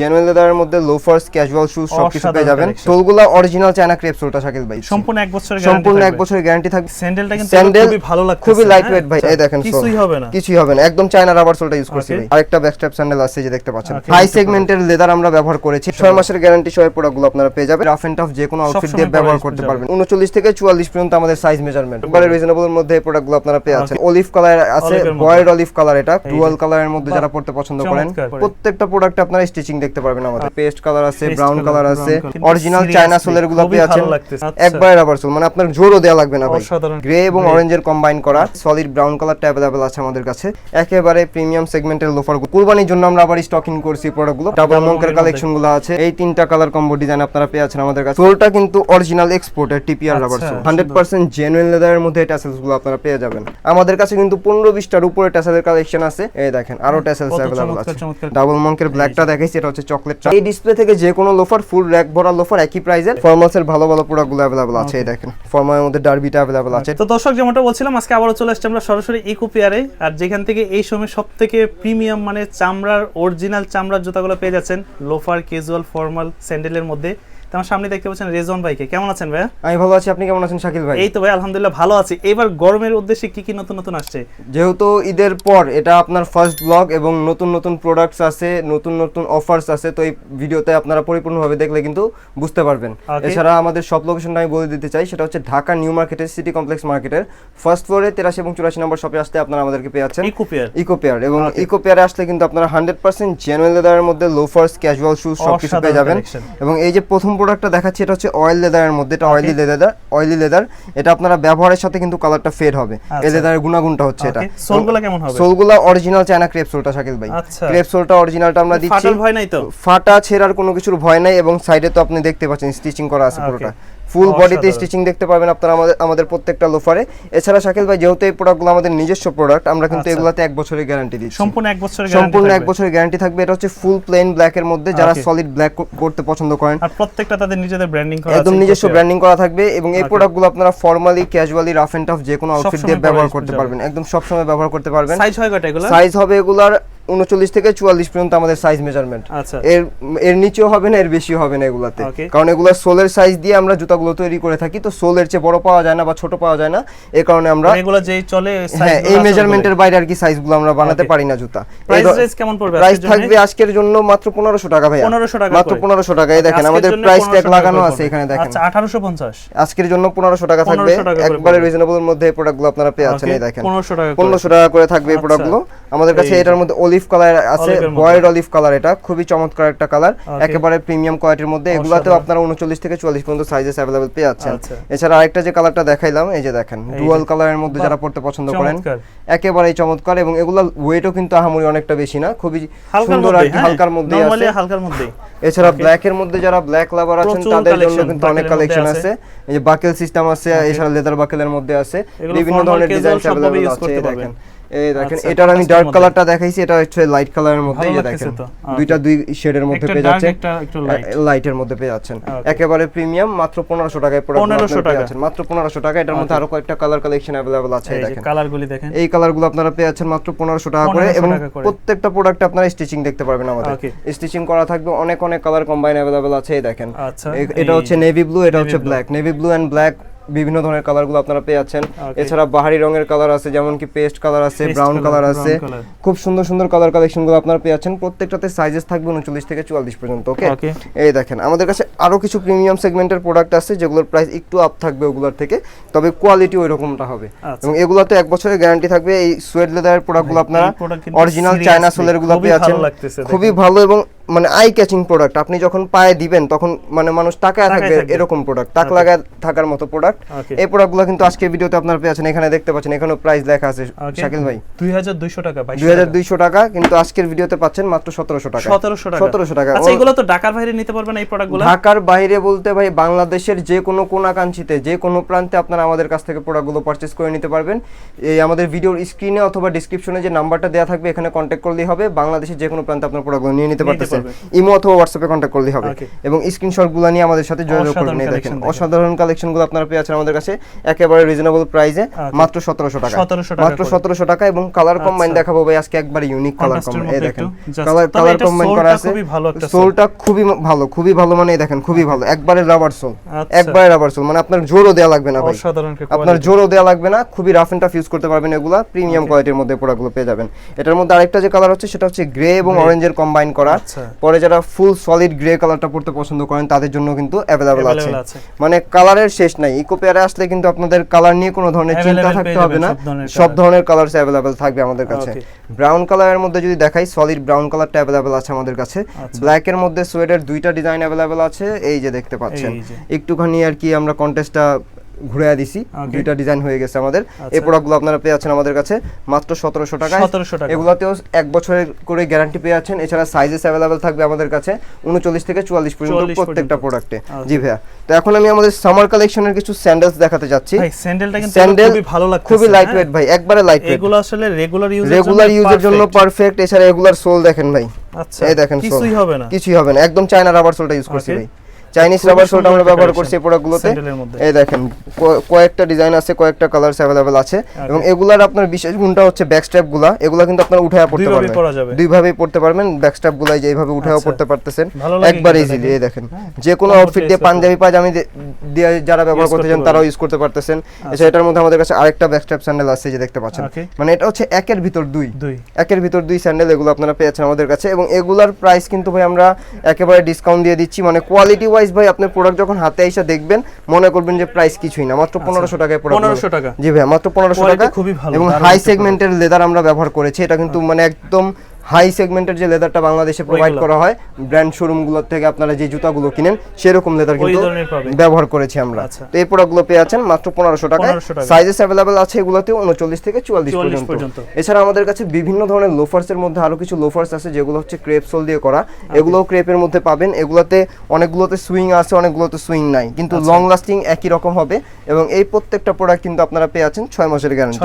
Genuine লেদারের মধ্যে লোফার্স casual shoes সবকিছু পেয়ে যাবেন। সোলগুলো অরিজিনাল চায়না ক্রেপ সোলটা শাকিল ভাই। সম্পূর্ণ এক বছরের সম্পূর্ণ এক বছরের গ্যারান্টি থাকবে। স্যান্ডেলটা কিন্তু স্যান্ডেল খুবই ভালো লাগছে খুবই লাইট ওয়েট ভাই। এই দেখেন কিছুই হবে না। কিছুই হবে না। একদম চায়না রাবার সোলটা ইউজ করছি ভাই। আরেকটা ব্যাকস্ট্র্যাপ স্যান্ডেল আছে যে দেখতে পাচ্ছেন। হাই সেগমেন্টের লেদার আমরা ব্যবহার করেছি। ছয় মাসের গ্যারান্টি সহ প্রোডাক্টগুলো আপনারা পেয়ে যাবেন। রাফ এন্ড টাফ যে কোনো আউটফিট দিয়ে ব্যবহার করতে পারবেন। উনচল্লিশ থেকে চুয়াল্লিশ পর্যন্ত আমাদের সাইজ মেজারমেন্ট একবারে রিজনেবল মধ্যে এই প্রোডাক্টগুলো আপনারা পেয়ে যাচ্ছেন। অলিভ কালার আছে বয়েড অলিভ কালার এটা। ডুয়াল কালারের মধ্যে যারা পড়তে পছন্দ করেন প্রত্যেকটা প্রোডাক্ট আপনারা স্টিচিং দেখতে পারবেন আমাদের। পেস্ট কালার আছে ব্রাউন কালার আছে। অরিজিনাল চায়না সোলেরগুলো পেয়ে আছেন। আচ্ছা। রাবার সোল মানে আপনার জোরও দেওয়া লাগবে না ভাই। গ্রে এবং. অরেঞ্জের কম্বাইন করা সলিড ব্রাউন কালারটা অ্যাভেলেবল আছে আমাদের কাছে। একেবারে প্রিমিয়াম সেগমেন্টের লোফার কুরবানির জন্য আমরা আবার স্টকিং করছি প্রোডাক্টগুলো ডাবল মঙ্কের কালেকশনগুলো আছে। এই তিনটা কালার কম্বো ডিজাইন আপনারা পেয়ে আছেন আমাদের কাছে। সোলটা কিন্তু অরিজিনাল এক্সপোর্টের TPR rubber sole hundred percent genuine লেদারের মধ্যে ট্যাসেলসগুলো আপনারা পেয়ে যাবেন। আমাদের কাছে কিন্তু পনেরো বিশটার উপরে ট্যাসেলের কালেকশন আছে। এই দেখেন আরও ট্যাসেলস অ্যাভেলেবল আছে। ডাবল মঙ্কের ব্ল্যাকটা দেখাইছি এটা হচ্ছে চকলেট এই ডিসপ্লে থেকে যে কোনো লোফার ফুল র্যাক ভরা লোফার একই প্রাইসের ফর্মালসের ভালো ভালো প্রোডাক্টগুলো অ্যাভেলেবল আছে এই দেখেন। ফর্মালের মধ্যে ডার্বিটা অ্যাভেলেবল আছে। তো দর্শক যেমনটা বলছিলাম আজকে আবারও চলে আসছি আমরা সরাসরি ইকো পেয়ারে আর যেখান থেকে এই সময় সব থেকে প্রিমিয়াম মানে চামড়ার অরিজিনাল চামড়ার জুতাগুলো পেয়ে যাচ্ছেন লোফার ক্যাজুয়াল ফর্মাল স্যান্ডেলের মধ্যে। আমার সামনে দেখতে পাচ্ছেন রেজন ভাইকে। কেমন আছেন ভাইয়া? আমি ভালো আছি আপনি কেমন আছেন শাকিল ভাই? এই তো ভাই আলহামদুলিল্লাহ ভালো আছি। এবার গরমের উদ্দেশ্যে কি কি নতুন নতুন আসছে? যেহেতু ঈদের পর এটা আপনার ফার্স্ট ব্লগ এবং নতুন নতুন প্রোডাক্টস আছে নতুন নতুন অফার্স আছে তো এই ভিডিওতে আপনারা পরিপূর্ণভাবে দেখলে কিন্তু বুঝতে পারবেন। এছাড়া আমাদের সব লোকেশনটা আমি বলে দিতে চাই সেটা হচ্ছে ঢাকা নিউ মার্কেটের সিটি কমপ্লেক্স মার্কেটের ফার্স্ট ফ্লোরে তেরাশি এবং চুরাশি নম্বর শপে আসতে আপনারা আমাদেরকে পেয়ে যাচ্ছেন। ইকো পেয়ার এবং. ইকো পেয়ারে আসলে কিন্তু আপনারা হান্ড্রেড পার্সেন্ট জেনুয়েল লেদারের মধ্যে লোফার্স ক্যাজুয়াল শুজ সবকিছু পেয়ে অসাধারণ যাবেন এবং এই যে প্রথম প্রোডাক্টটা দেখাচ্ছি এটা হচ্ছে অয়েল লেদারের মধ্যে এটা অয়েলি লেদার অয়েলি লেদার এটা আপনারা ব্যবহারের সাথে কিন্তু কালারটা ফেড হবে। এই আচ্ছা। লেদারের গুণাগুণটা হচ্ছে এটা। সোলগুলো কেমন হবে? সোলগুলো অরিজিনাল চায়না ক্রেপ সোলটা শাকিল ভাই। আচ্ছা। ক্রেপ সোলটা অরিজিনালটা আমরা দিচ্ছি। ভয় নাই তো? ফাটা ছেঁড়ার কোনো কিছুর ভয় নাই এবং সাইডে তো আপনি দেখতে পাচ্ছেন স্টিচিং করা আছে পুরোটা। ফুল বডিতে স্টিচিং দেখতে পাবেন আপনারা আমাদের আমাদের প্রত্যেকটা লোফারে এছাড়া শাকিল ভাই যেহেতু এই প্রোডাক্টগুলো আমাদের নিজস্ব প্রোডাক্ট আমরা কিন্তু আচ্ছা। এগুলাতে এক বছরের গ্যারান্টি দিচ্ছি। সম্পূর্ণ এক বছরের সম্পূর্ণ এক বছরের গ্যারান্টি থাকবে। এটা হচ্ছে ফুল প্লেন ব্ল্যাক এর মধ্যে যারা সলিড ব্ল্যাক করতে পছন্দ করেন। আর প্রত্যেকটা তাদের নিজেদের ব্র্যান্ডিং করা একদম নিজস্ব ব্র্যান্ডিং করা থাকবে এবং এই. প্রোডাক্টগুলো আপনারা formally casually rough and tough যে কোনো আউটফিট দিয়ে ব্যবহার করতে পারবেন। একদম সব সময় ব্যবহার করতে পারবেন। সাইজ হয় কয়টা এগুলো সাইজ হবে এগুলার উনচল্লিশ থেকে চুয়াল্লিশ পর্যন্ত আমাদের সাইজ মেজারমেন্ট আচ্ছা। এর এর নিচেও হবে না এর বেশি হবে না এগুলাতে। কারণ এগুলো সোলের সাইজ দিয়ে আমরা জুতাগুলো তৈরি করে থাকি তো সোলের চেয়ে বড় পাওয়া যায় না বা ছোট পাওয়া যায় না। এই কারণে আমরা এগুলো যেই চলে হ্যাঁ এই মেজারমেন্টের বাইরে আর কি সাইজগুলো আমরা বানাতে পারি না জুতা। প্রাইস কেমন পড়বে প্রাইস থাকবে আজকের জন্য মাত্র পনেরোশো টাকা ভাই 1500 টাকা মাত্র। পনেরোশো টাকা। এই দেখেন আমাদের প্রাইস ট্যাগ লাগানো আছে এখানে দেখেন। আচ্ছা 1850 আজকের জন্য পনেরোশো টাকা থাকবে। 1500 টাকা করে একবারে। রিজনেবল মধ্যে এই প্রোডাক্টগুলো আপনারা পেয়ে Okay, এই দেখেন। 1500 টাকা। পনেরোশো টাকা করে থাকবে এই আচ্ছা। প্রোডাক্টগুলো আমাদের কাছে এটার মধ্যে অলিভ কালার আছে Olive এর মধ্যে। বয়েড অলিভ কালার এটা খুবই চমৎকার একটা কালার Okay. একেবারে প্রিমিয়াম কোয়ালিটির মধ্যে এগুলাতেও অসাধারণ। আপনারা উনচল্লিশ থেকে চুয়াল্লিশ পর্যন্ত সাইজেস অ্যাভেলেবল পেয়ে যাচ্ছেন আচ্ছা। এছাড়া আরেকটা যে কালারটা দেখাইলাম এই যে দেখেন এই ডুয়াল যে। কালারের মধ্যে বাহ, যারা পড়তে পছন্দ করেন চমৎকার। একেবারেই চমৎকার এবং এগুলো ওয়েটও কিন্তু আহামরি অনেকটা বেশি না খুবই হালকার সুন্দর আর মধ্যে কি হালকার মধ্যে নরমালি আছে হালকার মধ্যে এছাড়া ব্ল্যাক এর মধ্যে যারা ব্ল্যাক লাভার আছেন প্রচুর তাদের জন্য collection, কিন্তু অনেক buckle এর মধ্যে কালেকশন আছে। আছে এই যে বাকেল সিস্টেম আছে এছাড়া লেদার বাকেলের মধ্যে আছে এগুলো বিভিন্ন formal, ধরনের casual ডিজাইন সবভাবে अवेलेबल use আছে করতে এই পারবেন। দেখেন এই দেখেন আচ্ছা, এটার আমি contrast এর ডার্ক মধ্যে। কালারটা দেখাইছি এটা হচ্ছে লাইট কালারের মধ্যে ভালো এই যে লাগতেছে দেখেন তো। দুইটা দুই শেডের মধ্যে একটা পেয়ে dark, যাচ্ছেন একটা একটু light। লাইটের মধ্যে পেয়ে যাচ্ছেন Okay. একেবারে প্রিমিয়াম মাত্র 1500 টাকায় প্রোডাক্ট 1500 পেয়ে টাকা। যাচ্ছেন মাত্র 1500 টাকা এটার মধ্যে আরো কয়েকটা কালার কালেকশন अवेलेबल আছে এই এই যে দেখেন কালারগুলি দেখেন এই কালারগুলো আপনারা পেয়ে যাচ্ছেন মাত্র পনেরোশো টাকা করে 1500 এবং টাকা করে। প্রত্যেকটা প্রোডাক্টে আপনারা স্টিচিং দেখতে পারবেন আমাদের Okay. স্টিচিং করা থাকবে অনেক অনেক কালার কম্বাইন অ্যাভেলেবল আছে এই দেখেন আচ্ছা, এ- এটা এই হচ্ছে নেভি ব্লু এটা navy হচ্ছে blue। Black navy blue and black বিভিন্ন ধরনের কালারগুলো আপনারা পেয়ে যাচ্ছেন। এছাড়া বাহারি রঙের কালার আছে যেমন কি পেস্ট কালার আছে ব্রাউন কালার আছে। খুব সুন্দর সুন্দর কালার কালেকশনগুলো আপনারা পেয়ে যাচ্ছেন। প্রত্যেকটাতে সাইজেস থাকবে উনচল্লিশ থেকে চুয়াল্লিশ পর্যন্ত ওকে এই দেখেন আমাদের কাছে আরও কিছু প্রিমিয়াম সেগমেন্টের প্রোডাক্ট আছে যেগুলোর প্রাইস একটু আপ থাকবে ওগুলোর থেকে তবে কোয়ালিটি ওই রকমটা হবে। আচ্ছা। এবং এগুলোতে এক বছরের গ্যারান্টি থাকবে এই সুয়েড লেদারের প্রোডাক্টগুলো আপনারা অরিজিনাল চায়না সোলেরগুলো পেয়ে যাচ্ছেন। খুবই ভালো এবং মানে আই ক্যাচিং প্রোডাক্ট আপনি যখন পায়ে দিবেন তখন মানে মানুষ তাকায় থাকবে। এরকম প্রোডাক্ট তাক. লাগায় থাকার মতো প্রোডাক্ট এই প্রোডাক্টগুলো কিন্তু আজকে ভিডিওতে আপনারা পেয়ে যাচ্ছেন এখানে দেখতে পাচ্ছেন এখানেও প্রাইস লেখা আছে শাকিল ভাই। 2200 টাকা 2200 দুই হাজার দুইশো টাকা কিন্তু আজকের ভিডিওতে পাচ্ছেন মাত্র সতেরোশো টাকা। 1700 টাকা। সতেরোশো টাকা। আচ্ছা এগুলো তো ঢাকার বাইরে নিতে পারবেন এই প্রোডাক্টগুলো ঢাকার বাইরে বলতে ভাই বাংলাদেশের যে কোনো কোনাকাঞ্চিতে যে কোনো প্রান্তে আপনারা আমাদের কাছ থেকে প্রোডাক্টগুলো পারচেস করে নিতে পারবেন। এই আমাদের ভিডিওর স্ক্রিনে অথবা ডিসক্রিপশনে যে নাম্বারটা দেওয়া থাকবে এখানে কন্ট্যাক্ট করলেই হবে। বাংলাদেশের যে কোনো প্রান্তে আপনার প্রোডাক্টগুলো নিয়ে নিতে নিতে পারতেছেন। আছে। ইমো অথবা হোয়াটসঅ্যাপে কন্ট্যাক্ট করলেই হবে. এবং স্ক্রিনশটগুলো নিয়ে আমাদের সাথে যোগাযোগ করবেন এই দেখেন। অসাধারণ কালেকশনগুলো আপনারা পেয়ে আছেন আমাদের কাছে একেবারে রিজনেবল প্রাইসে মাত্র সতেরোশো টাকা 1700 টাকা মাত্র করে। সতেরোশো টাকা এবং কালার কম্বাইন আচ্ছা। দেখাবো ভাই আজকে একবার ইউনিক কালার কম্বাইন এই দেখেন কালার কালার কম্বাইন করা আছে সোলটা খুবই ভালো খুবই ভালো মানে এই দেখেন খুবই ভালো একবারে রাবার সোল আচ্ছা। একবারে রাবার সোল মানে আপনার জোরও দেওয়া লাগবে না ভাই আপনার। জোরও দেওয়া লাগবে না খুবই রাফ এন্ড টাফ ইউজ করতে পারবেন এগুলা প্রিমিয়াম কোয়ালিটির মধ্যে প্রোডাক্টগুলো পেয়ে যাবেন এটার মধ্যে আরেকটা যে কালার হচ্ছে সেটা হচ্ছে গ্রে এবং। অরেঞ্জের কম্বাইন করা আচ্ছা। পরে যারা ফুল সলিড গ্রে কালারটা পড়তে পছন্দ করেন তাদের জন্য কিন্তু অ্যাভেলেবেল আছে। মানে কালারের শেষ নাই। ইকো পেয়ারে আসলে কিন্তু আপনাদের কালার নিয়ে কোনো ধরনের চিন্তা থাকতে হবে না। সব ধরনের। কালার অ্যাভেলেবেল থাকবে আমাদের কাছে। ব্রাউন কালারের মধ্যে যদি দেখাই সলিড ব্রাউন কালারটা অ্যাভেলেবেল আছে আমাদের কাছে। আচ্ছা। ব্ল্যাক এর মধ্যে সোয়েডের দুইটা ডিজাইন অ্যাভেলেবেল আছে। এই যে দেখতে পাচ্ছেন। একটুখানি আর কি আমরা কন্টেস্টটা ঘুরে দিছি। দুইটা ডিজাইন হয়ে গেছে আমাদের। এই আচ্ছা। প্রোডাক্টগুলো আপনারা পেয়ে যাচ্ছেন আমাদের কাছে মাত্র সতেরোশো টাকায়। 1700 টাকা। এগুলোতেও এক বছরের করে গ্যারান্টি পেয়ে যাচ্ছেন। এছাড়া সাইজেস অ্যাভেলেবেল থাকবে আমাদের কাছে উনচল্লিশ থেকে চুয়াল্লিশ পর্যন্ত প্রত্যেকটা প্রোডাক্টে আচ্ছা। জি ভাইয়া। তো এখন আমি আমাদের সামার কালেকশনের কিছু স্যান্ডেলস দেখাতে যাচ্ছি। ভাই স্যান্ডেলটা কিন্তু স্যান্ডেল খুবই ভালো লাগছে খুবই লাইট ওয়েট ভাই একবারে লাইট ওয়েট এগুলো আসলে রেগুলার ইউজের রেগুলার ইউজের জন্য পারফেক্ট এছাড়া রেগুলার সোল দেখেন ভাই। আচ্ছা এই দেখেন সোল কিছুই হবে না। কিছুই হবে না একদম চায়না রাবার সোলটা ইউজ করছি ভাই। চাইনিজ রাবার সোলটা আমরা ব্যবহার করছি এই প্রোডাক্টগুলোতে এই দেখেন কয়েকটা ডিজাইন আছে কয়েকটা কালারস অ্যাভেলেবেল আছে। এবং এগুলার আপনার বিশেষ গুণটা হচ্ছে ব্যাক স্ট্র্যাপগুলা এগুলা কিন্তু আপনার উঠায় পড়তে পারবেন। দুইভাবেই পড়তে পারবেন ব্যাক স্ট্র্যাপ গুলাই যে এইভাবে আচ্ছা। পড়তে পারতেছেন। একবার ইজিলি এই দেখেন। হ্যাঁ, যে কোনো আউটফিট দিয়ে পাঞ্জাবি পাজামি দিয়ে যারা ব্যবহার করতে চান তারাও ইউজ করতে পারতেছেন। এছাড়া এটার মধ্যে আমাদের কাছে আরেকটা ব্যাক স্ট্র্যাপ স্যান্ডেল আছে যে দেখতে পাচ্ছেন। মানে এটা হচ্ছে একের ভিতর দুই। দুই। একের ভিতর দুই স্যান্ডেল এগুলো আপনারা পেয়েছেন আমাদের কাছে। এবং এগুলার প্রাইস কিন্তু ভাই আমরা একেবারে ডিসকাউন্ট দিয়ে দিচ্ছি। মানে কোয়ালিটি ওয়াইজ ভাই আপনার প্রোডাক্ট যখন হাতে এসে দেখবেন মনে করবেন যে প্রাইস কিছুই না। মাত্র পনেরোশো টাকায়। 1500 টাকা। জি ভাই মাত্র পনেরোশো টাকা। খুবই ভালো, এবং হাই সেগমেন্টের লেদার আমরা ব্যবহার করেছি। এটা কিন্তু মানে একদম হাই সেগমেন্টের যে লেদারটা বাংলাদেশে প্রোভাইড করা হয় ব্র্যান্ড শোরুমগুলোর থেকে আপনারা যে জুতাগুলো কিনেন সেরকম লেদার কিন্তু ব্যবহার করেছি আমরা। আচ্ছা। তো এই প্রোডাক্টগুলো পেয়ে আছেন মাত্র পনেরোশো টাকায়। সাইজেস অ্যাভেলেবেল আছে এগুলোতে উনচল্লিশ থেকে চুয়াল্লিশ পর্যন্ত। এছাড়া আমাদের কাছে বিভিন্ন ধরনের লোফার্সের মধ্যে আরও কিছু লোফার্স আছে যেগুলো হচ্ছে ক্রেপ সোল দিয়ে করা। এগুলোও ক্রেপের মধ্যে পাবেন। এগুলোতে অনেকগুলোতে সুইং আছে অনেকগুলোতে সুইং নাই। কিন্তু আচ্ছা। লং লাস্টিং একই রকম হবে এবং এই প্রত্যেকটা প্রোডাক্ট কিন্তু আপনারা পেয়ে আছেন ছয় মাসের গ্যারান্টি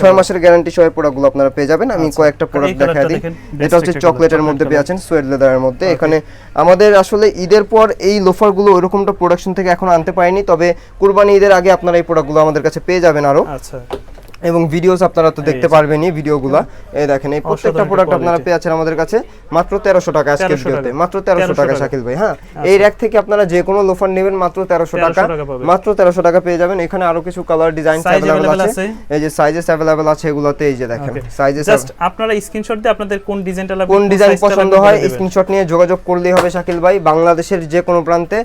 ছয় মাসের গ্যারান্টি সহ। প্রোডাক্টগুলো আপনারা পেয়ে যাবেন। আমি আচ্ছা। কয়েকটা প্রোডাক্ট দেখা দিই। দেখেন, এটা হচ্ছে চকলেটের মধ্যে পেয়েছেন সোয়েড লেদারের মধ্যে। এখানে আমাদের আসলে ঈদের পর এই লোফারগুলো ওইরকমটা প্রোডাকশন থেকে এখন আনতে পারিনি তবে কুরবানি ঈদের আগে আপনারা এই প্রোডাক্টগুলো আমাদের কাছে পেয়ে যাবেন আরও। আচ্ছা। এবং ভিডিওস আপনারা তো দেখতে পারবেনই ভিডিওগুলো এই দেখেন এই প্রত্যেকটা প্রোডাক্ট আপনারা পেয়ে আছেন আমাদের কাছে। মাত্র তেরোশো টাকা আজকে 1300 ভিডিওতে মাত্র তেরোশো 1300 টাকা। শাকিল ভাই হ্যাঁ। আচ্ছা। এই র্যাক থেকে আপনারা যে কোনো লোফার নেবেন মাত্র তেরোশো 1300 টাকা। মাত্র তেরোশো টাকা পেয়ে যাবেন। এখানে আরও কিছু কালার ডিজাইন অ্যাভেলেবল আছে। আছে। এই যে সাইজেস অ্যাভেলেবল আছে এগুলোতে এই যে দেখেন সাইজেস জাস্ট আপনারা স্ক্রিনশট দিয়ে আপনাদের কোন ডিজাইনটা লাগবে কোন ডিজাইন পছন্দ হয় স্ক্রিনশট নিয়ে যোগাযোগ করলেই হবে শাকিল ভাই। বাংলাদেশের যে কোনো প্রান্তে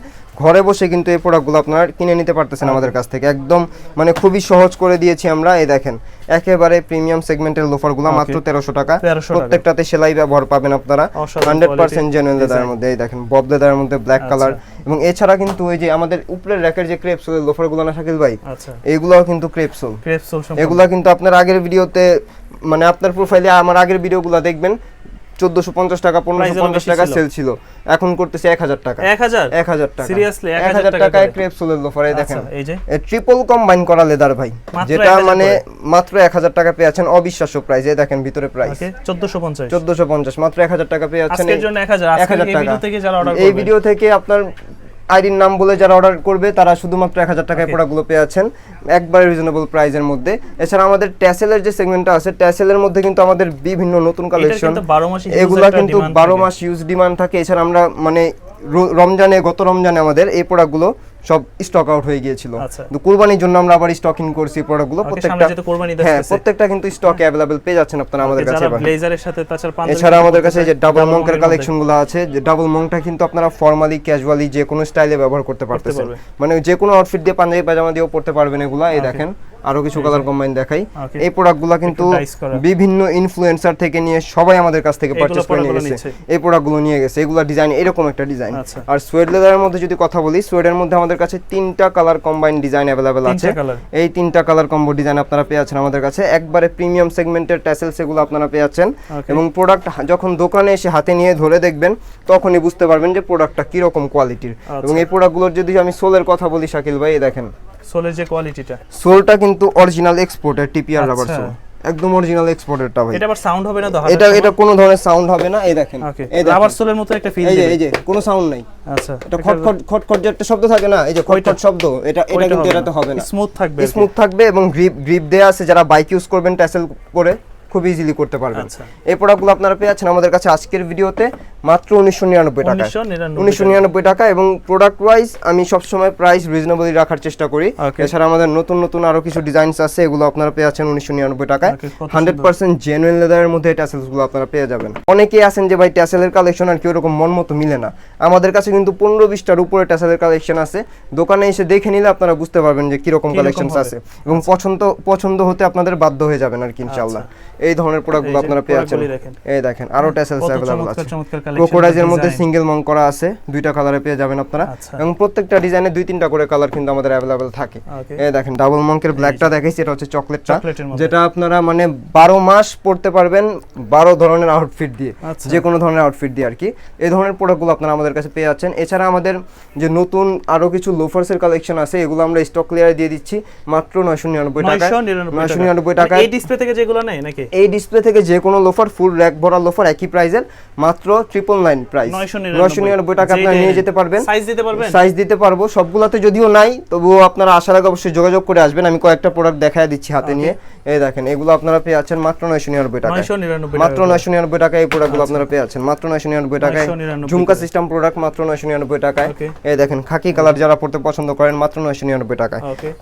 ঘরে বসে কিন্তু এই প্রোডাক্টগুলো আপনারা কিনে নিতে পারতেছেন আমাদের কাছ থেকে। একদম মানে খুবই সহজ করে দিয়েছি আমরা এই দেখেন একেবারে প্রিমিয়াম সেগমেন্টের লোফারগুলো. মাত্র তেরোশো টাকা। প্রত্যেকটাতে সেলাই ব্যবহার পাবেন আপনারা। হান্ড্রেড পার্সেন্ট জেনুইন লেদারের মধ্যে এই দেখেন বব লেদারের মধ্যে ব্ল্যাক আচ্ছা। কালার এবং এছাড়া কিন্তু ওই যে আমাদের উপরের র্যাকের যে ক্রেপস লোফারগুলো না শাকিল ভাই? আচ্ছা। এইগুলোও কিন্তু ক্রেপসোল ক্রেপ সোল এগুলা কিন্তু আপনার আগের ভিডিওতে মানে আপনার প্রোফাইলে আমার আগের ভিডিওগুলো দেখবেন চোদ্দশো পঞ্চাশ টাকা পনেরোশো পঞ্চাশ টাকা সেল ছিল। এখন করতেছে এক হাজার টাকা। 1000 এক হাজার টাকা। সিরিয়াসলি এক হাজার টাকায় ক্রেপ সোলের লোফার এই দেখেন। আচ্ছা যে? ট্রিপল কম্বাইন করা লেদার ভাই। যেটা মানে মাত্র এক হাজার টাকা পেয়ে আছেন অবিশ্বাস্য প্রাইস এই দেখেন ভিতরে প্রাইস চোদ্দশো পঞ্চাশ। চোদ্দশো পঞ্চাশ মাত্র এক হাজার টাকা পেয়ে আছেন এই- জন্য 1000 এক হাজার টাকা। এই ভিডিও থেকে আপনার আইডির নাম বলে যারা অর্ডার করবে তারা শুধুমাত্র এক হাজার টাকায়. প্রোডাক্টগুলো পেয়ে আছেন একবার রিজনেবল প্রাইজের মধ্যে। এছাড়া আমাদের ট্যাসেলের যে সেগমেন্টটা আছে ট্যাসেলের মধ্যে কিন্তু আমাদের বিভিন্ন নতুন কালেকশন কিন্তু 12 মাসই use এগুলা কিন্তু বারো মাস ইউজ ডিমান্ড থাকে। এছাড়া আমরা মানে রমজানে গত রমজানে আমাদের এই প্রোডাক্টগুলো সব স্টক আউট হয়ে গিয়েছিল। কিন্তু তো কুরবানির জন্য আমরা আবার স্টক ইন করছি প্রোডাক্টগুলো প্রত্যেকটা হ্যাঁ প্রত্যেকটা কিন্তু স্টক অ্যাভেলেবেল পেয়ে যাচ্ছেন আপনারা আমাদের কাছে ব্লেজারের সাথে তাছাড়া পাঞ্জাবি এছাড়া আমাদের কাছে যে ডাবল মঙ্কের মঙ্কের কালেকশনগুলো আছে যে ডাবল মঙ্কটা কিন্তু আপনারা ফর্মালি ক্যাজুয়ালি যে কোনো স্টাইলে ব্যবহার করতে পারতেছেন। মানে যে কোনো আউটফিট দিয়ে পাঞ্জাবি পাজামা দিয়েও পড়তে পারবেন এগুলো এই দেখেন। আরও কিছু কালার কম্বাইন দেখাই. এই প্রোডাক্টগুলো কিন্তু বিভিন্ন ইনফ্লুয়েন্সার থেকে নিয়ে সবাই আমাদের কাছ থেকে পারচেজ করে নিয়ে গেছে। এই প্রোডাক্টগুলো নিয়ে গেছে। এগুলো ডিজাইন এরকম একটা ডিজাইন আচ্ছা। আর সোয়েড লেদারের মধ্যে যদি কথা বলি সোয়েডের মধ্যে আমাদের কাছে তিনটা কালার কম্বাইন ডিজাইন অ্যাভেলেবেল আছে। এই তিনটা কালার কম্বো ডিজাইন আপনারা পেয়ে যাচ্ছেন আমাদের কাছে। একবারে প্রিমিয়াম সেগমেন্টের ট্যাসেলস এগুলো আপনারা পেয়ে Okay. এবং প্রোডাক্ট যখন দোকানে এসে হাতে নিয়ে ধরে দেখবেন তখনই বুঝতে পারবেন যে প্রোডাক্টটা কীরকম কোয়ালিটির আচ্ছা। এবং এই প্রোডাক্টগুলোর যদি আমি সোলের কথা বলি শাকিল ভাই দেখেন। সোলের যে কোয়ালিটিটা সোলটা কিন্তু অরিজিনাল এক্সপোর্টের টিপিআর রাবার। সোল। একদম অরিজিনাল এক্সপোর্টেরটা ভাই। এটা আবার সাউন্ড হবে না তো? এটা এটা কোনো ধরনের সাউন্ড হবে না এই দেখেন। এই রাবার সোলের মতো একটা ফিল এই যে এই যে কোনো সাউন্ড নাই। আচ্ছা। এটা খট খট যে একটা শব্দ থাকে না এই যে খট খট শব্দ এটা এটা কিন্তু এটাতে হবে না। স্মুথ থাকবে স্মুথ থাকবে এবং গ্রিপ গ্রিপ দেয়া আছে যারা বাইক ইউজ করবেন ট্যাসেল করে খুব ইজিলি করতে পারবেন। আচ্ছা। এই প্রোডাক্টগুলো আপনারা পেয়ে যাচ্ছেন আমাদের কাছে আজকের ভিডিওতে মাত্র উনিশশো নিরানব্বই টাকা। উনিশশো নিরানব্বই টাকা এবং প্রোডাক্ট ওয়াইজ আমি সবসময় প্রাইস রিজনেবলি রাখার চেষ্টা করি। এছাড়া আমাদের নতুন নতুন আরও কিছু ডিজাইনস আছে এগুলো আপনারা পেয়ে যাচ্ছেন উনিশশো নিরানব্বই টাকায়। হান্ড্রেড পার্সেন্ট জেনুইন লেদারের মধ্যে ট্যাসেলসগুলো আপনারা পেয়ে যাবেন। অনেকেই আছেন যে ভাই ট্যাসেলের কালেকশন আর কি ওরকম মন মতো মিলে না। আমাদের কাছে কিন্তু পনেরো বিশটার উপরে ট্যাসেলের কালেকশন আছে। দোকানে এসে দেখে নিলে আপনারা বুঝতে পারবেন যে কীরকম কীরকম কালেকশন আছে। এবং পছন্দ পছন্দ হতে আপনাদের বাধ্য হয়ে যাবেন আর কি ইনশাল্লাহ এই ধরনের প্রোডাক্টগুলো। আপনারা পেয়ে যাচ্ছেন। এই দেখেন আরও অ্যাভেলেবল চমৎকার আছে। ক্রোকোডাইজের মধ্যে সিঙ্গেল মং করা আছে দুইটা কালারে পেয়ে যাবেন আপনারা। আচ্ছা। এবং প্রত্যেকটা ডিজাইনে দুই তিনটা করে কালার কিন্তু আমাদের অ্যাভেলেবেল থাকে। এই দেখেন ডাবল মঙ্কের ব্ল্যাকটা দেখাইছি এটা হচ্ছে চকলেটটা যেটা আপনারা মানে বারো মাস পড়তে পারবেন বারো ধরনের আউটফিট দিয়ে। আচ্ছা। যে কোনো ধরনের আউটফিট দিয়ে আর কি। এই ধরনের প্রোডাক্টগুলো আপনারা আমাদের কাছে পেয়ে যাচ্ছেন। এছাড়া আমাদের যে নতুন আরও কিছু লোফার্সের কালেকশন আছে এগুলো আমরা স্টক ক্লিয়ারে দিয়ে দিচ্ছি মাত্র নয়শো নিরানব্বই টাকা 999 নয়শো টাকা। নিরানব্বই মানে টাকা এই ডিসপ্লে থেকে যেগুলো নেই নাকি? এই ডিসপ্লে থেকে যে কোনো লোফার ফুল র্যাক ভরা লোফার একই প্রাইসের মাত্র ট্রিপল নাইন প্রাইস 999 নয়শো নিরানব্বই টাকা আপনারা নিয়ে যেতে পারবেন। সাইজ দিতে পারবেন? সাইজ দিতে পারব। সবগুলাতে যদিও নাই তবুও আপনারা আসার আগে অবশ্যই যোগাযোগ করে আসবেন। আমি কয়েকটা প্রোডাক্ট দেখায় দিচ্ছি হাতে নিয়ে। এই দেখেন এগুলো আপনারা পেয়ে যাচ্ছেন মাত্র নয়শো নিরানব্বই টাকা 999 মাত্র টাকা। নয়শো নিরানব্বই টাকায় এই প্রোডাক্টগুলো আপনারা পেয়ে যাচ্ছেন। মাত্র নয়শো নিরানব্বই টাকায়। ঝুমকা সিস্টেম প্রোডাক্ট মাত্র নয়শো নিরানব্বই টাকায়। এই দেখেন খাকি কালার যারা পড়তে পছন্দ করেন মাত্র নয়শো নিরানব্বই টাকায়।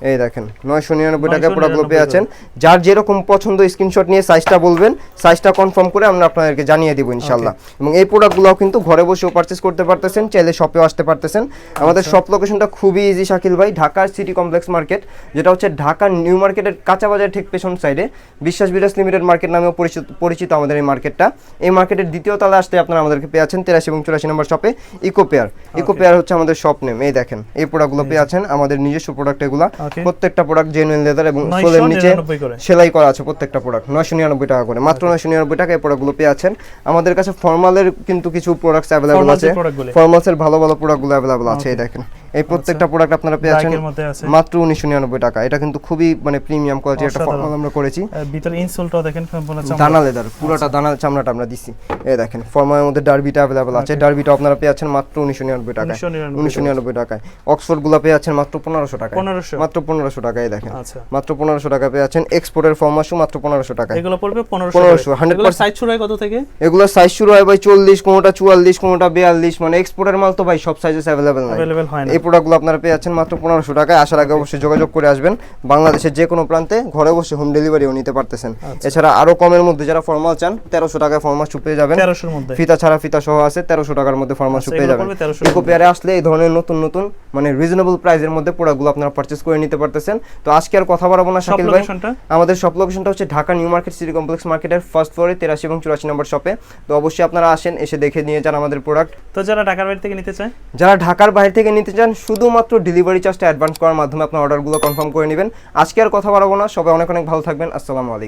এই দেখেন নয়শো নিরানব্বই টাকায় 999 প্রোডাক্টগুলো পেয়ে যাচ্ছেন। যার যেরকম পছন্দ স্ক্রিনশট নিয়ে সাইজটা বলবেন সাইজটা কনফার্ম করে আমরা আপনাদেরকে জানিয়ে দিব ইনশাল্লাহ এবং এই প্রোডাক্টগুলো কিন্তু ঘরে বসেও পারচেস করতে পারতেছেন চাইলে শপেও আসতে পারতেছেন। আমাদের আচ্ছা। শপ লোকেশনটা খুবই ইজি শাকিল ভাই ঢাকার সিটি কমপ্লেক্স মার্কেট যেটা হচ্ছে ঢাকা নিউ মার্কেটের কাঁচা বাজার ঠিক পেছন সাইডে বিশ্বাস বিরাস লিমিটেড মার্কেট নামেও পরিচিত পরিচিত আমাদের এই মার্কেটটা এই মার্কেটের দ্বিতীয় তলা আসতে আপনারা আমাদেরকে পেয়ে আছেন তেরাশি এবং চুরাশি নম্বর শপে ইকো পেয়ার ইকো পেয়ার হচ্ছে আমাদের শপ নেম এই দেখেন এই প্রোডাক্টগুলো পেয়ে আছেন আমাদের নিজস্ব প্রোডাক্ট এগুলা প্রত্যেকটা প্রোডাক্ট জেনুইন লেদার এবং সোলের নিচে সেলাই করা আছে প্রত্যেকটা প্রোডাক্ট নয়শো নিরানব্বই টাকা করে। মাত্র নয়শো নিরানব্বই টাকা এই প্রোডাক্টগুলো পেয়ে আছেন। আমাদের কাছে ফর্মালের কিন্তু কিছু প্রোডাক্টস অ্যাভেলেবল আছে। ফর্মালসের ভালো ভালো প্রোডাক্টগুলো অ্যাভেলেবল আছে এই দেখেন। এই প্রত্যেকটা আচ্ছা। প্রোডাক্ট আপনারা পেয়েছেন মাত্র উনিশশো নিরানব্বই টাকা। এটা কিন্তু খুবই মানে প্রিমিয়াম কোয়ালিটি একটা ফর্মাল আমরা করেছি। ভিতরে ইনসোলটা দেখেন দানা লেদার পুরোটা আচ্ছা। দানা চামড়াটা আমরা দিছি এই দেখেন ফর্মালের মধ্যে ডার্বিটা অ্যাভেলেবল আছে। আচ্ছা। ডার্বিটা আপনারা পেয়েছেন মাত্র উনিশশো নিরানব্বই টাকা উনিশশো নিরানব্বই টাকায়। অক্সফোর্ডগুলা পেয়েছেন মাত্র পনেরোশো টাকা মাত্র পনেরোশো টাকায় দেখেন। মাত্র পনেরোশো টাকা পেয়েছেন এক্সপোর্টের ফর্মাসও মাত্র পনেরোশো টাকা এগুলো পড়বে পনেরোশো হান্ড্রেড সাইজ শুরু হয় কত থেকে? এগুলো সাইজ শুরু হয় ভাই চল্লিশ কোনোটা চুয়াল্লিশ কোনোটা বিয়াল্লিশ মানে এক্সপোর্টের মাল তো ভাই সব সাইজেস অ্যাভেলেবেল নাই। এই প্রোডাক্টগুলো আপনারা পেয়ে যাচ্ছেন মাত্র পনেরোশো টাকায়। আসার আগে অবশ্যই যোগাযোগ করে আসবেন। বাংলাদেশের যে কোনো প্রান্তে ঘরে বসে হোম ডেলিভারিও নিতে পারতেছেন। আচ্ছা। এছাড়া আরও কমের মধ্যে যারা ফর্মাল চান তেরোশো টাকায় ফর্মাল শু পেয়ে যাবেন। 1300 এর মধ্যে। ফিতা ছাড়া ফিতা সহ আছে তেরোশো টাকার মধ্যে ফর্মাল শু আচ্ছা, পেয়ে যাবেন। পড়বে 1300 এর ইকো পেয়ারে আসলে এই ধরনের নতুন নতুন মানে রিজনেবল প্রাইসের মধ্যে প্রোডাক্টগুলো আপনারা পারচেস করে নিতে পারতেছেন। তো আজকে আর কথা বাড়াবো না শাকিল ভাই। আমাদের শপ লোকেশনটা হচ্ছে Dhaka New Market City Complex মার্কেটের ফার্স্ট ফ্লোরে তেরাশি এবং চুরাশি নম্বর শপে তো অবশ্যই আপনারা আসেন এসে দেখে নিয়ে যান আমাদের প্রোডাক্ট তো যারা ঢাকার বাইরে থেকে নিতে চায়? যারা ঢাকার বাইরে থেকে নিতে চান শুধুমাত্র ডেলিভারি চার্জটা অ্যাডভান্স করার মাধ্যমে আপনার অর্ডারগুলো কনফার্ম করে নেবেন। আজকে আর কথা বাড়াবো না সবাই অনেক অনেক ভালো থাকবেন। আসসালামু আলাইকুম।